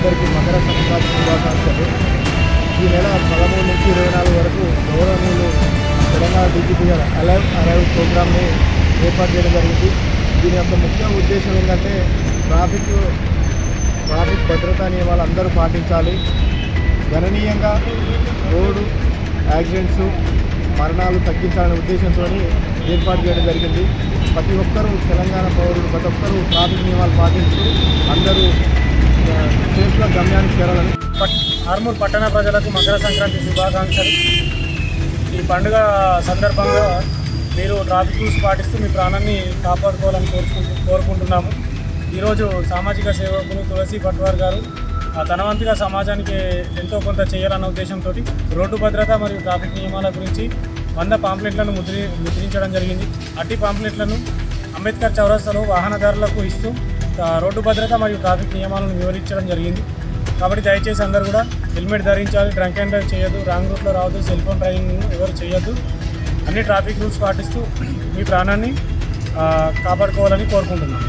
అందరికీ మకర సంక్రాంతి శుభాకాంక్షలు. ఈ నెల పదమూడు నుంచి ఇరవై నాలుగు వరకు గౌరవనీయులు తెలంగాణ డీజీపీ గారు అలైవ్ అరైవ్ ప్రోగ్రామ్ని ఏర్పాటు చేయడం జరిగింది. దీని యొక్క ముఖ్య ఉద్దేశం ఏంటంటే ట్రాఫిక్ ట్రాఫిక్ భద్రతా నియమాలు అందరూ పాటించాలి. గణనీయంగా రోడ్డు యాక్సిడెంట్స్ మరణాలు తగ్గించాలనే ఉద్దేశంతో ఏర్పాటు చేయడం జరిగింది. ప్రతి ఒక్కరూ తెలంగాణ పౌరులు ప్రతి ఒక్కరూ ట్రాఫిక్ నియమాలు పాటించి అందరూ ఆ, గమ్యానికి చేరాలని. పట్- ఆర్మూర్ పట్టణ ప్రజలకు మకర సంక్రాంతి శుభాకాంక్షలు. ఈ పండుగ సందర్భంగా మీరు ట్రాఫిక్ రూల్స్ పాటిస్తూ మీ ప్రాణాన్ని కాపాడుకోవాలని కోరుకుంటు కోరుకుంటున్నాము. ఈరోజు సామాజిక సేవకులు తులసి పట్వార్ గారు ఆ తన వంతుగా సమాజానికి ఎంతో కొంత చేయాలన్న ఉద్దేశంతో రోడ్డు భద్రత మరియు ట్రాఫిక్ నియమాల గురించి వంద పాంప్లెట్లను ముద్రి ముద్రించడం జరిగింది. అట్టి పాంప్లెట్లను అంబేద్కర్ చౌరస్తాలో వాహనదారులకు ఇస్తూ రోడ్డు భద్రత మరియు ట్రాఫిక్ నియమాలను వివరించడం జరిగింది. కాబట్టి దయచేసి అందరూ కూడా హెల్మెట్ ధరించాలి డ్రంక్ అండ్ డ్రైవ్ చేయొద్దు రాంగ్ రూట్లో రావద్దు సెల్ ఫోన్ డ్రైవింగ్ ఎవరు చేయొద్దు. అన్ని ట్రాఫిక్ రూల్స్ పాటిస్తూ మీ ప్రాణాన్ని కాపాడుకోవాలని కోరుకుంటున్నాను.